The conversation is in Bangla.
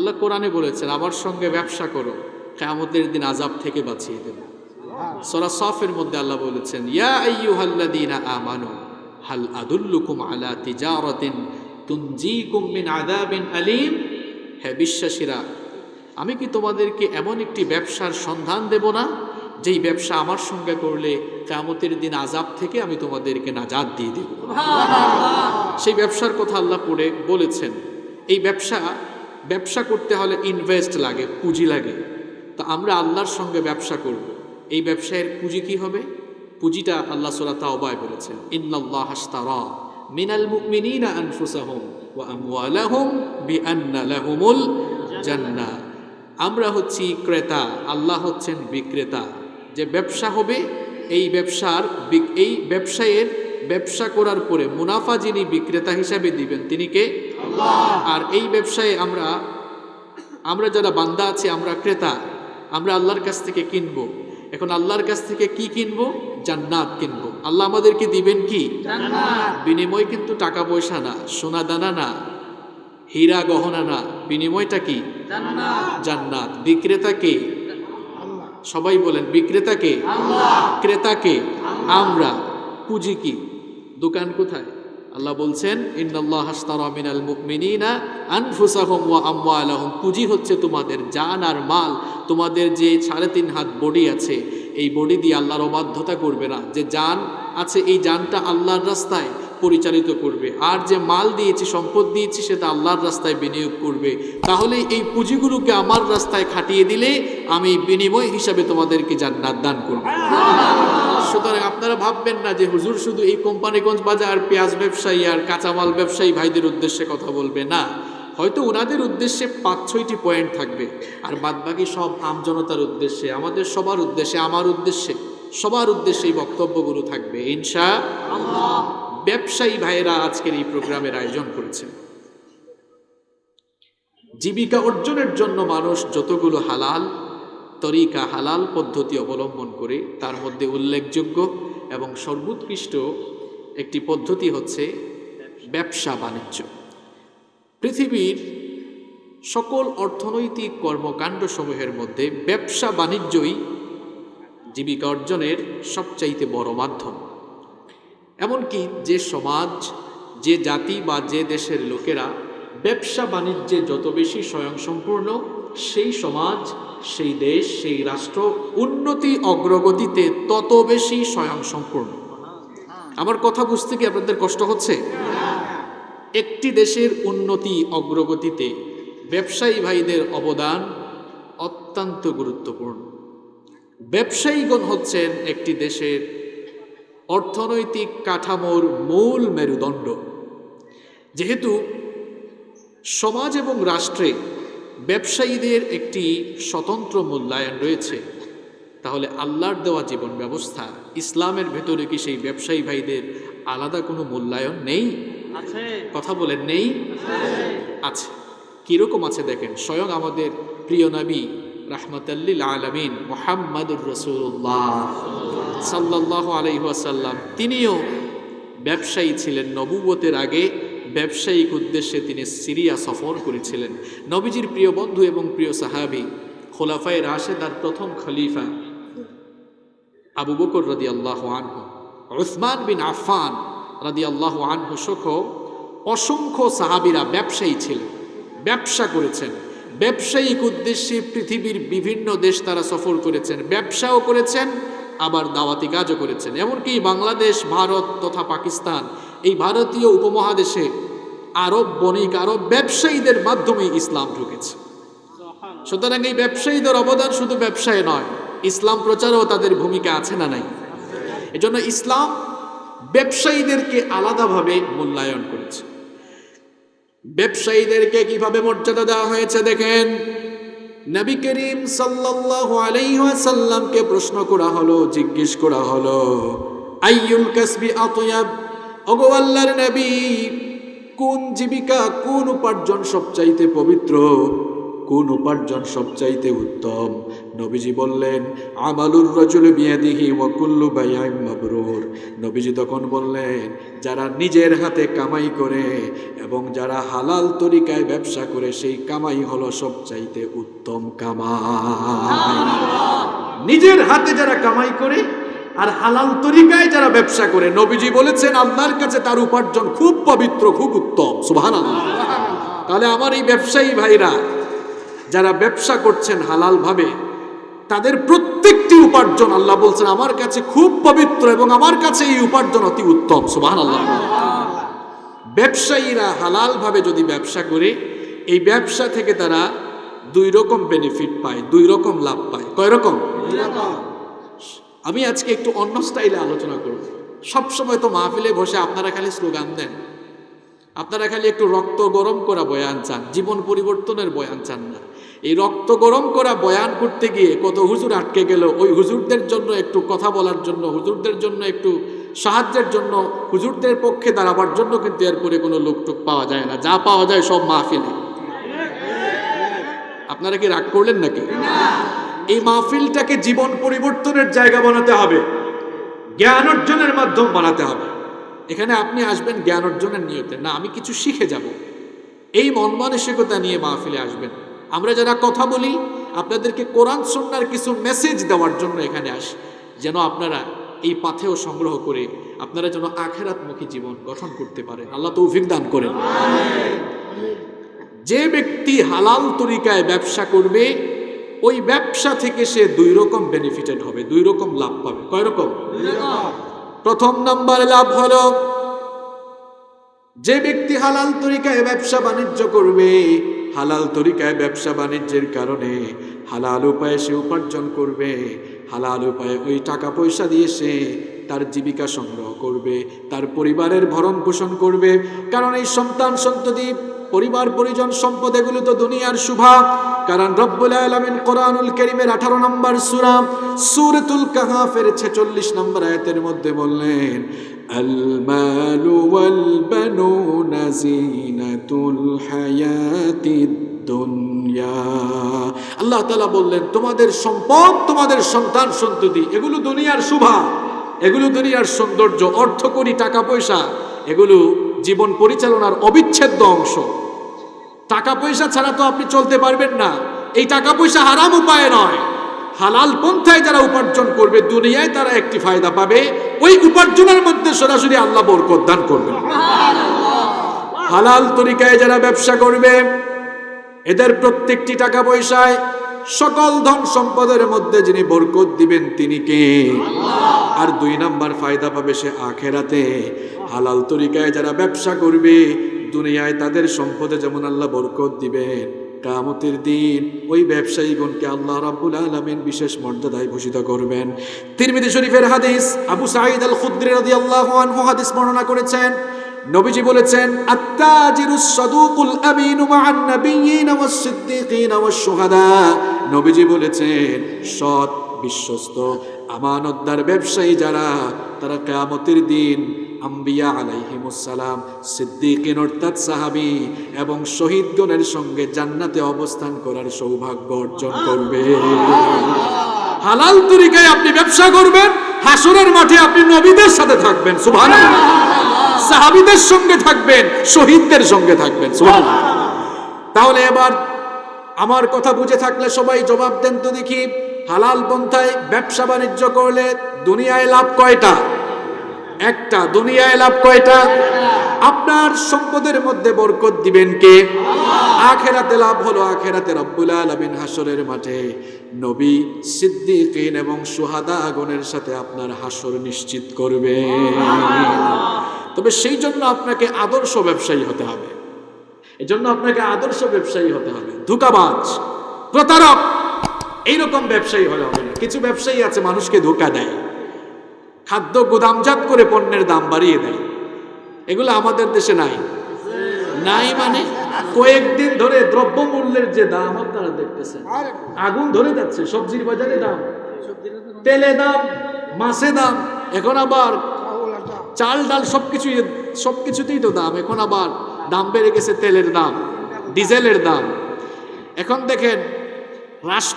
আল্লাহ কোরআনে বলেছেন আমার সঙ্গে ব্যবসা করো কেয়ামতের দিন আজাব থেকে বাঁচিয়ে দেব। সরা সফের মধ্যে আল্লাহ বলেছেন ইয়া আমানু হাল আদুল্লুকুম আলা তিজারাতিন তুনজিকুম মিন আযাবিন আলীম। হে বিশ্বাসীরা আমি কি তোমাদেরকে এমন একটি ব্যবসার সন্ধান দেব না যেই ব্যবসা আমার সঙ্গে করলে কেয়ামতের দিন আজাব থেকে আমি তোমাদেরকে নাজাদ দিয়ে দেব? সেই ব্যবসার কথা আল্লাহ পড়ে বলেছেন এই ব্যবসা ব্যবসা করতে হলে ইনভেস্ট লাগে, পুঁজি লাগে। তো আমরা আল্লাহর সঙ্গে ব্যবসা করব। এই ব্যবসায়ের পুঁজি কি হবে? পুঁজিটা আল্লাহ সোলা তাওবায় বলেছেন, ইন্নাল্লাহ হাস্তারা মিনাল মুমিনিনা আনফুসাহুম ওয়া আমওয়ালাহুম বিআন্না লাহুমুল জান্নাহ। আমরা হচ্ছি ক্রেতা, আল্লাহ হচ্ছেন বিক্রেতা। যে ব্যবসা হবে, এই ব্যবসার এই ব্যবসায়ের ব্যবসা করার পরে মুনাফা যিনি বিক্রেতা হিসাবে দিবেন, তিনি কে? আর এই ব্যবসায় আমরা আমরা যারা বান্দা আছি আমরা ক্রেতা আমরা আল্লাহর কাছ থেকে কিনবো। এখন আল্লাহর কাছ থেকে কি কিনবো? জান্নাত কিনবো। আল্লাহ আমাদেরকে দিবেন কি? বিনিময় কিন্তু টাকা পয়সা না সোনা দানা না হীরা গহনা না। বিনিময়টা কি? জান্নাত। বিক্রেতা কে? সবাই বলেন বিক্রেতা কে? ক্রেতা কে? আমরা। পুঁজি কি? দোকান কোথায়? আল্লাহ বলছেন, ইন্নাল্লাহ হাস্তারা মিনাল মুমিনিনা আনফুসাহুম ওয়া আমওয়ালাহুম। পুঁজি হচ্ছে তোমাদের জান আর মাল, তোমাদের যে সাড়ে তিন হাত বডি আছে, এই বডি দিয়ে আল্লাহর অবাধ্যতা করবে না। যে জান আছে, এই জানটা আল্লাহর রাস্তায় পরিচালিত করবে। আর যে মাল দিয়েছি, সম্পদ দিয়েছি, সেটা আল্লাহর রাস্তায় বিনিয়োগ করবে। তাহলে এই পুঁজিগুলোকে আমার রাস্তায় খাটিয়ে দিলে আমি বিনিময় হিসাবে তোমাদেরকে জান্নাত দান করব। সুতরাং আপনারা ভাববেন না যে হুজুর শুধু এই কোম্পানিগঞ্জ বাজার, পেঁয়াজ ব্যবসায়ী আর কাঁচামাল ব্যবসায়ী ভাইদের উদ্দেশ্যে কথা বলবে না। হয়তো ওনাদের উদ্দেশ্যে পাঁচ, ছয়টি পয়েন্ট থাকবে। আর বাদবাকি সব আমজনতার উদ্দেশ্যে, আমাদের সবার উদ্দেশ্যে, আমার উদ্দেশ্যে, সবার উদ্দেশ্যে এই বক্তব্যগুলো থাকবে। ইনশা ব্যবসায়ী ভাইয়েরা আজকের এই প্রোগ্রামের আয়োজন করেছেন। জীবিকা অর্জনের জন্য মানুষ যতগুলো হালাল তরিকা হালাল পদ্ধতি অবলম্বন করে তার মধ্যে উল্লেখযোগ্য এবং সর্বোৎকৃষ্ট একটি পদ্ধতি হচ্ছে ব্যবসা বাণিজ্য। পৃথিবীর সকল অর্থনৈতিক কর্মকাণ্ডসমূহের মধ্যে ব্যবসা বাণিজ্যই জীবিকা অর্জনের সবচাইতে বড় মাধ্যম। এমনকি যে সমাজ, যে জাতি বা যে দেশের লোকেরা ব্যবসা বাণিজ্যে যত বেশি স্বয়ংসম্পূর্ণ, সেই সমাজ, সেই দেশ, সেই রাষ্ট্র উন্নতি অগ্রগতিতে তত বেশি স্বয়ংসম্পূর্ণ। আমার কথা বুঝতে কি আপনাদের কষ্ট হচ্ছে? একটি দেশের উন্নতি অগ্রগতিতে ব্যবসায়ী ভাইদের অবদান অত্যন্ত গুরুত্বপূর্ণ। ব্যবসায়ীগণ হচ্ছেন একটি দেশের অর্থনৈতিক কাঠামোর মূল মেরুদণ্ড। যেহেতু সমাজ এবং রাষ্ট্রে ব্যবসায়ীদের একটি স্বতন্ত্র মূল্যায়ন রয়েছে। তাহলে আল্লাহর দেওয়া জীবন ব্যবস্থা ইসলামের ভেতরে কি সেই ব্যবসায়ী ভাইদের আলাদা কোনো মূল্যায়ন নেই? আছে। কথা বলেন নেই? আছে। কীরকম আছে দেখেন স্বয়ং আমাদের প্রিয় নবী রাহমাতাল্লিল আলমিন মোহাম্মদুর রসুল্লাহ সাল্লাহ আলহিহাসাল্লাম তিনিও ব্যবসায়ী ছিলেন নবুবতের আগে। ব্যবসায়িক উদ্দেশ্যে তিনি সিরিয়া সফর করেছিলেন। নবীজির প্রিয় বন্ধু এবং প্রিয় সাহাবি খোলাফায় রাশেদার প্রথম খলিফা আবু বকর রদি আল্লাহ আনহু। উসমান বিন আফান রাদি আল্লাহ আনহু সহ অসংখ্য সাহাবিরা ব্যবসায়ী ছিলেন, ব্যবসা করেছেন। ব্যবসায়িক উদ্দেশ্যে পৃথিবীর বিভিন্ন দেশ তারা সফর করেছেন, ব্যবসাও করেছেন, আবার দাওয়াতি কাজও করেছেন। এমনকি বাংলাদেশ, ভারত তথা পাকিস্তান এই ভারতীয় উপমহাদেশে আরব বণিক, আরব ব্যবসায়ীদের মাধ্যমে ইসলাম ঢুকেছে। সুতরাং এই ব্যবসায়ীদের অবদান শুধু ব্যবসায় নয়, ইসলাম প্রচারেও তাদের ভূমিকা আছে না নাই? এজন্য ইসলাম ব্যবসায়ীদেরকে আলাদাভাবে মূল্যায়ন করেছে। ব্যবসায়ীদেরকে কীভাবে মর্যাদা দেওয়া হয়েছে দেখেন, নবী করিম সাল্লাল্লাহু আলাইহি ওয়াসাল্লামকে প্রশ্ন করা হলো, জিজ্ঞেস করা হলো, আইয়ুল কাসবি আতয়াব? ওগো আল্লাহর নবী কোন জীবিকা কোন উপার্জন সবচাইতে পবিত্র? কোন উপার্জন সবচাইতে উত্তম? নবীজি বললেন আমালুর রজুল বিয়াদিহি ওয়াকুল্লু বাইয়াইম মাবরুর। নবীজি তখন বললেন যারা নিজের হাতে কামাই করে এবং যারা হালাল তরিকায় ব্যবসা করে সেই কামাই হলো সবচাইতে উত্তম কামাই। নিজের হাতে যারা কামাই করে আর হালাল তরিকায় যারা ব্যবসা করে, নবীজি বলেছেন, আল্লাহর কাছে তার উপার্জন খুব পবিত্র, খুব উত্তম। সুবহানাল্লাহ। তাহলে আমার এই ব্যবসায়ী ভাইরা, যারা ব্যবসা করছেন হালাল ভাবে তাদের প্রত্যেকটি উপার্জন আল্লাহ বলছেন, আমার কাছে খুব পবিত্র এবং আমার কাছে এই উপার্জন অতি উত্তম। সুবাহ আল্লাহ ব্যবসায়ীরা হালাল ভাবে যদি ব্যবসা করে, এই ব্যবসা থেকে তারা দুই রকম বেনিফিট পায়, দুই রকম লাভ পায়। কয় রকম। আমি আজকে একটু অন্য স্টাইলে আলোচনা করব। সবসময় তো মাহফিলে বসে আপনারা খালি স্লোগান দেন। আপনারা খালি একটু রক্ত গরম করা বয়ান চান, জীবন পরিবর্তনের বয়ান চান না। এই রক্ত গরম করা বয়ান করতে গিয়ে কত হুজুর আটকে গেল, ওই হুজুরদের জন্য একটু কথা বলার জন্য, হুজুরদের জন্য একটু সাহায্যের জন্য, হুজুরদের পক্ষে দাঁড়াবার জন্য কিন্তু এরপরে কোনো লোকটুক পাওয়া যায় না। যা পাওয়া যায় সব মাহফিলে। আপনারা কি রাগ করলেন নাকি? এই মাহফিলটাকে জীবন পরিবর্তনের জায়গা বানাতে হবে। জ্ঞান অর্জনের মাধ্যম বানাতে হবে। এখানে আপনি আসবেন জ্ঞান অর্জনের নিয়তে। না আমি কিছু শিখে যাব। এই মন মানসিকতা নিয়ে মাহফিলে আসবেন। আমরা যারা কথা বলি আপনাদেরকে কোরআন সন্ন্যার কিছু মেসেজ দেওয়ার জন্য এখানে আসি যেন আপনারা এই পাথেও সংগ্রহ করে আপনারা যেন আখেরাতমুখী জীবন গঠন করতে পারেন। আল্লাহ তৌফিক দান করেন। যে ব্যক্তি হালাল তরিকায় ব্যবসা করবে ওই ব্যবসা থেকে সে দুই রকম বেনিফিটেড হবে দুই রকম লাভ পাবে। কয় রকম। প্রথম নম্বরে লাভ হলো যে ব্যক্তি হালাল তরিকায় ব্যবসা বাণিজ্য করবে হালাল তরিকায় ব্যবসা বাণিজ্যের কারণে হালাল উপায়ে সে উপার্জন করবে হালাল উপায়ে ওই টাকা পয়সা দিয়ে সে তার জীবিকা সংগ্রহ করবে তার পরিবারের ভরণ পোষণ করবে। কারণ এই সন্তান সন্ততি পরিবার, পরিজন, সম্পদ, এগুলো তো দুনিয়ার শুভা। কারণ রব্বুল আলামিন কোরআনুল কারীমের 18 নম্বর সূরা সূরাতুল কাহাফের 46 নম্বর আয়াতের মধ্যে বললেন ওয়াল বানুনা জিনাতুল হায়াতিদ দুনিয়া। আল্লাহ তাআলা বললেন, তোমাদের সম্পদ, তোমাদের সন্তান, সন্ততি, এগুলো দুনিয়ার শুভা। এগুলো দুনিয়ার সৌন্দর্য অর্থ করি টাকা পয়সা, এগুলো জীবন পরিচালনার অবিচ্ছেদ্য অংশ। টাকা পয়সা ছাড়া তো আপনি চলতে পারবেন না। এই টাকা পয়সা হারাম উপায় নয়। হালাল পন্থায় যারা উপার্জন করবে, দুনিয়ায় তারা একটি ফায়দা পাবে। ওই উপার্জনের মধ্যে সরাসরি আল্লাহ বরকত দান করবে হালাল তরিকায় যারা ব্যবসা করবে, এদের প্রত্যেকটি টাকা পয়সায় সকল ধন সম্পদের মধ্যে যিনি বরকত দিবেন তিনি কে? আর দুই নাম্বার ফায়দা পাবে সে আখেরাতে। হালাল তরিকায় যারা ব্যবসা করবে, দুনিয়ায় তাদের সম্পদে যেমন আল্লাহ বরকত দিবেন কামতের দিন ওই ব্যবসায়ীগণকে আল্লাহ রাব্বুল আলামিন বিশেষ মর্যাদায় ভূষিত করবেন। তিরমিজি শরীফের হাদিস আবু সাঈদ আল খুদরি রাদিয়াল্লাহু আনহু হাদিস বর্ণনা করেছেন নবীজি বলেছেন আত্তাজিরুস সাদুকুল আমিনু মা'আন ওয়াস সিদ্দিকিন ওয়াস শুহাদা। নবীজি বলেছেন, সৎ বিশ্বস্ত, আমানতদার ব্যবসায়ী যারা, তারা কিয়ামতের দিন আম্বিয়া আলাইহিমুসসালাম সিদ্দিকিন অর্থাৎ সাহাবী এবং শহীদগণের সঙ্গে জান্নাতে অবস্থান করার সৌভাগ্য অর্জন করবে। হালাল তরিকায় আপনি ব্যবসা করবেন, হাসরের মাঠে আপনি নবীদের সাথে থাকবেন, সুবহানাল্লাহ। সাহাবীদের সঙ্গে থাকবেন, শহীদদের সঙ্গে থাকবেন তাহলে এবার আমার কথা বুঝে থাকলে সবাই জবাব দেন তো দেখি, হালাল পন্থায় ব্যবসা বাণিজ্য করলে দুনিয়ায় লাভ কয়টা? একটা, দুনিয়ায় লাভ কয়টা? আপনার সম্পদের মধ্যে বরকত দিবেন কে? আখেরাতে লাভ হলো আখেরাতে রব্বুল আলামিন হাসরের মাঠে। নবী সিদ্দিকিন এবং সুহাদা আগুনের সাথে আপনার হাসর নিশ্চিত করবে তবে সেই জন্য আপনাকে আদর্শ ব্যবসায়ী হতে হবে। এজন্য আপনাকে আদর্শ ব্যবসায়ী হতে হবে। ধোকাবাজ, প্রতারক, এইরকম ব্যবসায়ী হলে হবে না। কিছু ব্যবসায়ী আছে, মানুষকে ধোকা দেয়। খাদ্য গুদামজাত করে পণ্যের দাম বাড়িয়ে দেয়। এগুলো আমাদের দেশে নাই। নাই মানে কয়েকদিন ধরে দ্রব্যমূল্যের যে দাম, আপনারা দেখতেছেন। আগুন ধরে যাচ্ছে, সবজির বাজারে দাম। তেলে দাম, মাছে দাম। এখন আবার চাল ডাল সব কিছুই সব কিছুতেই তো দাম। এখন আবার দাম বেড়ে গেছে তেলের দাম, ডিজেলের দাম। এখন দেখেন, রাষ্ট্র